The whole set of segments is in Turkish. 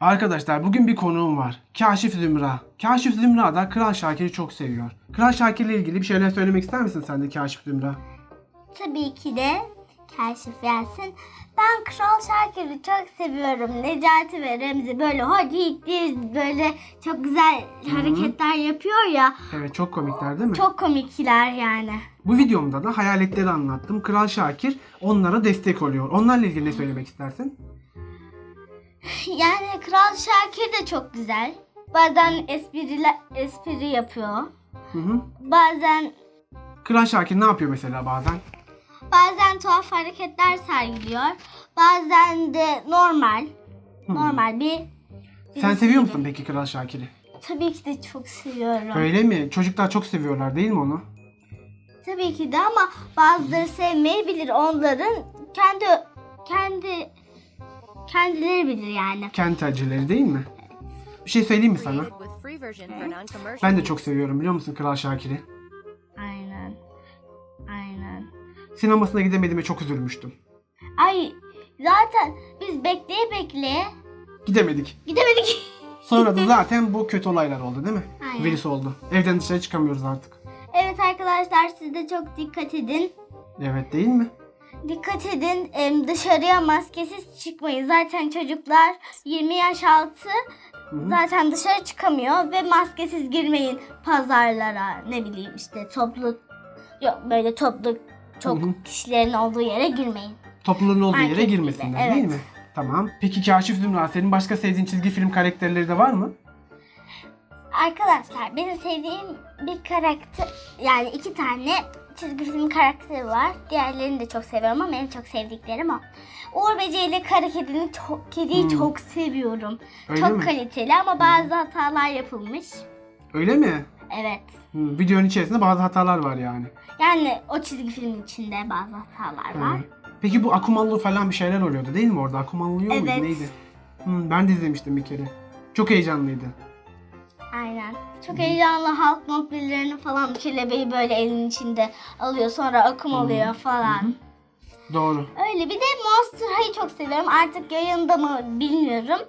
Arkadaşlar bugün bir konuğum var. Kaşif Zümra. Kaşif Zümra da Kral Şakir'i çok seviyor. Kral Şakir'le ilgili bir şeyler söylemek ister misin sen de Kaşif Zümra? Tabii ki de Kaşif Yasin. Ben Kral Şakir'i çok seviyorum. Necati ve Remzi böyle hadi gidiyoruz böyle çok güzel hareketler yapıyor ya. Evet çok komikler değil mi? Çok komikler yani. Bu videomda da hayaletleri anlattım. Kral Şakir onlara destek oluyor. Onlarla ilgili ne söylemek istersin? Yani Kral Şakir de çok güzel. Bazen espriler, espri yapıyor. Hı hı. Bazen Kral Şakir ne yapıyor mesela bazen? bazen tuhaf hareketler sergiliyor. Bazen de normal. Normal bir Sen seviyor musun peki Kral Şakir'i? Tabii ki de çok seviyorum. Öyle mi? Çocuklar çok seviyorlar değil mi onu? Tabii ki de ama bazıları sevmeyebilir. Onların kendi kendi kendileri bilir yani. Kendi tercihleri değil mi? Bir şey söyleyeyim mi sana? Ben de çok seviyorum biliyor musun Kral Şakir'i? Aynen. Aynen. Sinemasına gidemediğime çok üzülmüştüm. Ay zaten biz bekleye bekleye Gidemedik. gidemedik. Sonra da zaten bu kötü olaylar oldu değil mi? Aynen. Virüs oldu. Evden dışarı çıkamıyoruz artık. evet arkadaşlar siz de çok dikkat edin. Evet değil mi? Dikkat edin dışarıya maskesiz çıkmayın. Zaten çocuklar 20 yaş altı zaten dışarı çıkamıyor ve maskesiz girmeyin pazarlara ne bileyim işte toplu yok böyle toplu çok Hı hı. kişilerin olduğu yere girmeyin. Topluluğun olduğu yere Market girmesinler gibi, değil evet. mi? Tamam. Peki Kaşif Zümra senin başka sevdiğin çizgi film karakterleri de var mı? Arkadaşlar benim sevdiğim bir karakter yani iki tane çizgi film karakteri var. Diğerlerini de çok seviyorum ama en çok sevdiklerim o. Uğur Böceği ile Kara Kedi'ni çok, kediyi Hmm. çok seviyorum. Öyle çok mi? kaliteli ama bazı hatalar yapılmış. Öyle mi? Evet. Hı, videonun içerisinde bazı hatalar var yani. Yani o çizgi filmin içinde bazı hatalar var. Hı. Peki bu Akumallı falan bir şeyler oluyordu değil mi orada? Akumallı yok muydu? Evet. Neydi? Hı, ben de izlemiştim bir kere. Çok heyecanlıydı. Aynen. Çok heyecanlı halk mobilelerini falan kelebeği böyle elinin içinde alıyor sonra akım oluyor falan. Doğru. Öyle bir de Monster High'ı çok seviyorum. Artık yayında mı bilmiyorum.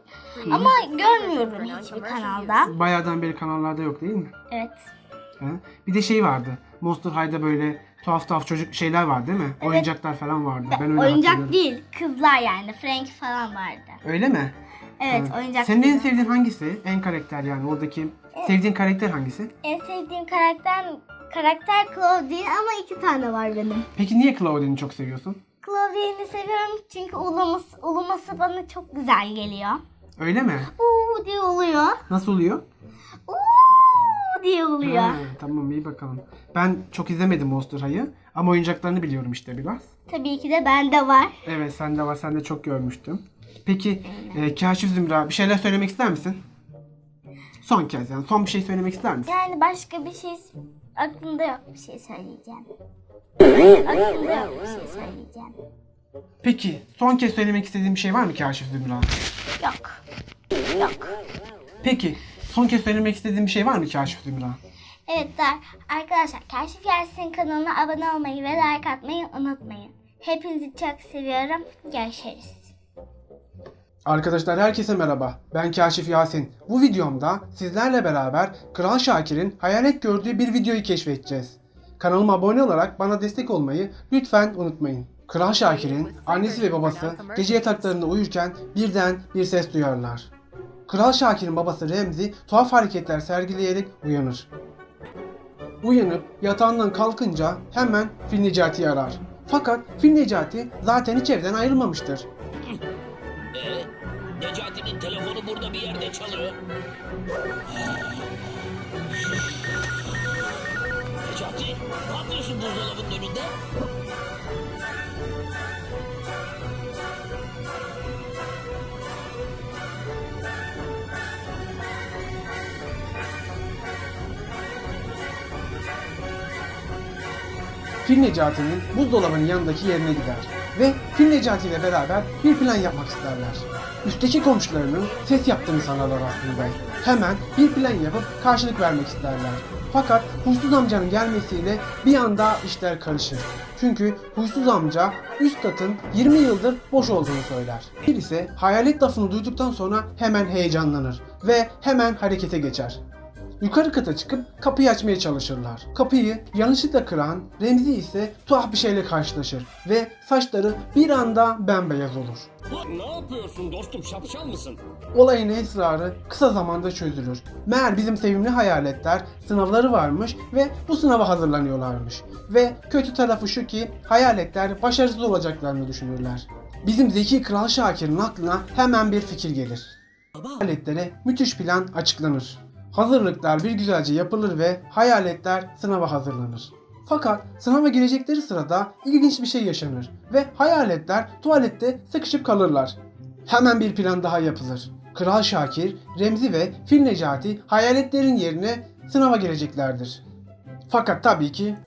Ama görmüyorum hiçbir kanalda. Bayağıdan beri kanallarda yok değil mi? Evet. He? Bir de şey vardı. Monster High'da böyle tuhaf tuhaf çocuk şeyler var değil mi? Evet. Oyuncaklar falan vardı. Ben öyle Oyuncak değil, kızlar yani. Frank falan vardı. Öyle mi? Evet, Hı. oyuncak. Senin en sevdiğin hangisi? En karakter yani oradaki sevdiğin karakter hangisi? En sevdiğim karakter karakter Claudine ama iki tane var benim. Peki niye Claudine'i çok seviyorsun? Claudine'i seviyorum çünkü uluması, uluması bana çok güzel geliyor. Öyle mi? Uuu diye oluyor. Nasıl oluyor? Diye oluyor. Ha, tamam iyi bakalım. Ben çok izlemedim Monster High'ı ama oyuncaklarını biliyorum işte biraz. Tabii ki de bende var. Evet sende var. Sen de çok görmüştüm. Peki e, Kaşif Zümra bir şeyler söylemek ister misin? Son kez yani son bir şey söylemek ister misin? Yani başka bir şey aklımda yok bir şey söyleyeceğim. Aklımda yok bir şey söyleyeceğim. Peki son kez söylemek istediğin bir şey var mı Kaşif Zümra? Yok. Yok. Peki son kez söylemek istediğin bir şey var mı Kaşif Zümra? Evet der. Arkadaşlar Kaşif Yasin kanalına abone olmayı ve like atmayı unutmayın. Hepinizi çok seviyorum. Görüşürüz. Arkadaşlar herkese merhaba. Ben Kaşif Yasin. Bu videomda sizlerle beraber Kral Şakir'in hayalet gördüğü bir videoyu keşfedeceğiz. Kanalıma abone olarak bana destek olmayı lütfen unutmayın. Kral Şakir'in annesi ve babası gece yataklarında uyurken birden bir ses duyarlar. Kral Şakir'in babası Remzi tuhaf hareketler sergileyerek uyanır. Uyanıp yatağından kalkınca hemen Fil Necati'yi arar. Fakat Fil Necati zaten hiç ayrılmamıştır. Ee, Necati'nin telefonu burada bir yerde çalıyor. Necati, ne yapıyorsun buzdolabının önünde? Fil Necati'nin buzdolabının yanındaki yerine gider ve Fil Necati ile beraber bir plan yapmak isterler. Üstteki komşularının ses yaptığını sanarlar aslında. Hemen bir plan yapıp karşılık vermek isterler. Fakat huysuz amcanın gelmesiyle bir anda işler karışır. Çünkü huysuz amca üst katın 20 yıldır boş olduğunu söyler. Bir ise hayalet lafını duyduktan sonra hemen heyecanlanır ve hemen harekete geçer. Yukarı kata çıkıp kapıyı açmaya çalışırlar. Kapıyı yanlışlıkla kıran Remzi ise tuhaf bir şeyle karşılaşır ve saçları bir anda bembeyaz olur. Ne yapıyorsun dostum şapşal mısın? Olayın esrarı kısa zamanda çözülür. Meğer bizim sevimli hayaletler sınavları varmış ve bu sınava hazırlanıyorlarmış. Ve kötü tarafı şu ki hayaletler başarısız olacaklarını düşünürler. Bizim zeki Kral Şakir'in aklına hemen bir fikir gelir. Hayaletlere müthiş plan açıklanır. Hazırlıklar bir güzelce yapılır ve hayaletler sınava hazırlanır. Fakat sınava girecekleri sırada ilginç bir şey yaşanır ve hayaletler tuvalette sıkışıp kalırlar. Hemen bir plan daha yapılır. Kral Şakir, Remzi ve Fil Necati hayaletlerin yerine sınava gireceklerdir. Fakat tabii ki